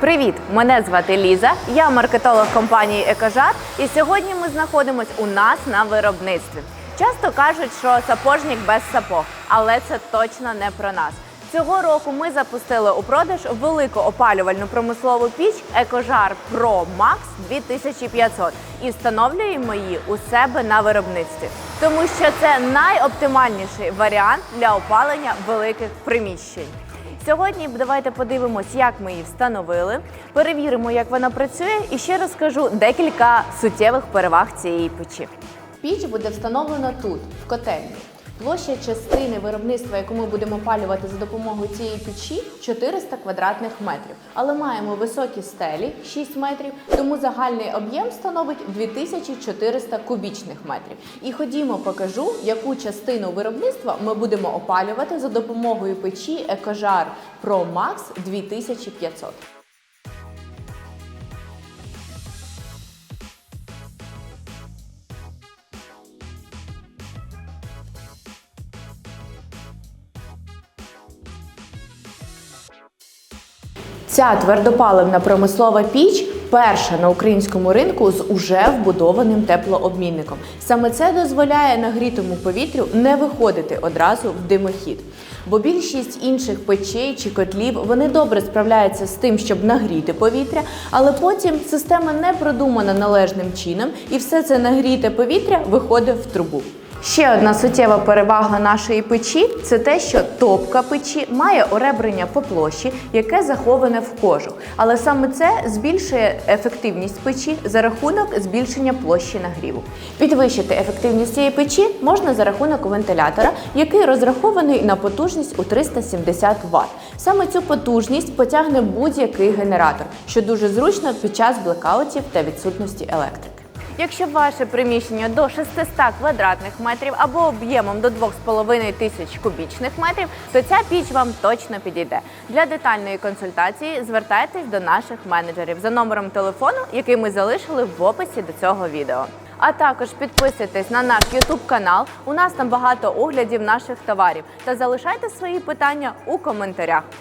Привіт! Мене звати Ліза. Я маркетолог компанії Екожар. І сьогодні ми знаходимося у нас на виробництві. Часто кажуть, що сапожник без сапог, але це точно не про нас. Цього року ми запустили у продаж велику опалювальну промислову піч Екожар Pro Max 2500 і встановлюємо її у себе на виробництві, тому що це найоптимальніший варіант для опалення великих приміщень. Сьогодні давайте подивимось, як ми її встановили, перевіримо, як вона працює, і ще розкажу декілька суттєвих переваг цієї печі. Піч буде встановлена тут, в котельні. Площа частини виробництва, яку ми будемо опалювати за допомогою цієї печі, 400 квадратних метрів. Але маємо високі стелі 6 метрів, тому загальний об'єм становить 2400 кубічних метрів. І ходімо, покажу, яку частину виробництва ми будемо опалювати за допомогою печі Екожар Pro Max 2500. Ця твердопаливна промислова піч перша на українському ринку з уже вбудованим теплообмінником. Саме це дозволяє нагрітому повітрю не виходити одразу в димохід. Бо більшість інших печей чи котлів вони добре справляються з тим, щоб нагріти повітря, але потім система не продумана належним чином, і все це нагріте повітря виходить в трубу. Ще одна суттєва перевага нашої печі це те, що топка печі має оребрення по площі, яке заховане в кожух. Але саме це збільшує ефективність печі за рахунок збільшення площі нагріву. Підвищити ефективність цієї печі можна за рахунок вентилятора, який розрахований на потужність у 370 Вт. Саме цю потужність потягне будь-який генератор, що дуже зручно під час блекаутів та відсутності електрики. Якщо ваше приміщення до 600 квадратних метрів або об'ємом до 2,5 тисяч кубічних метрів, то ця піч вам точно підійде. Для детальної консультації звертайтесь до наших менеджерів за номером телефону, який ми залишили в описі до цього відео. А також підписуйтесь на наш YouTube канал. У нас там багато оглядів наших товарів та залишайте свої питання у коментарях.